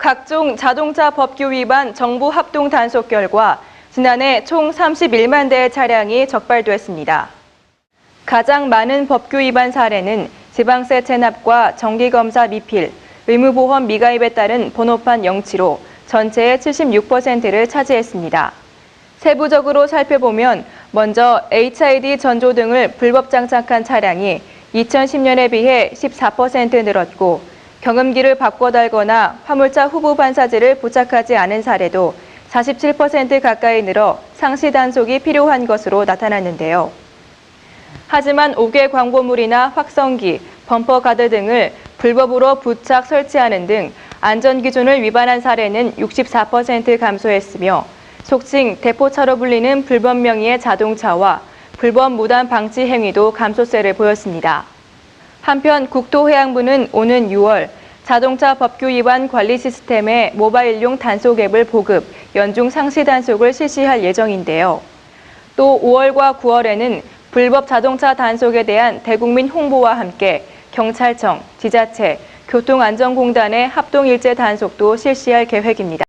각종 자동차 법규 위반 정부 합동 단속 결과 지난해 총 31만 대의 차량이 적발됐습니다. 가장 많은 법규 위반 사례는 지방세 체납과 정기검사 미필, 의무보험 미가입에 따른 번호판 영치로 전체의 76%를 차지했습니다. 세부적으로 살펴보면 먼저 HID 전조 등을 불법 장착한 차량이 2010년에 비해 14% 늘었고 경음기를 바꿔 달거나 화물차 후보 반사지를 부착하지 않은 사례도 47% 가까이 늘어 상시 단속이 필요한 것으로 나타났는데요. 하지만 5개 광고물이나 확성기, 범퍼 가드 등을 불법으로 부착 설치하는 등 안전 기준을 위반한 사례는 64% 감소했으며 속칭 대포차로 불리는 불법 명의의 자동차와 불법 무단 방치 행위도 감소세를 보였습니다. 한편 국토해양부는 오는 6월 자동차 법규 위반 관리 시스템의 모바일용 단속 앱을 보급, 연중 상시 단속을 실시할 예정인데요. 또 5월과 9월에는 불법 자동차 단속에 대한 대국민 홍보와 함께 경찰청, 지자체, 교통안전공단의 합동 일제 단속도 실시할 계획입니다.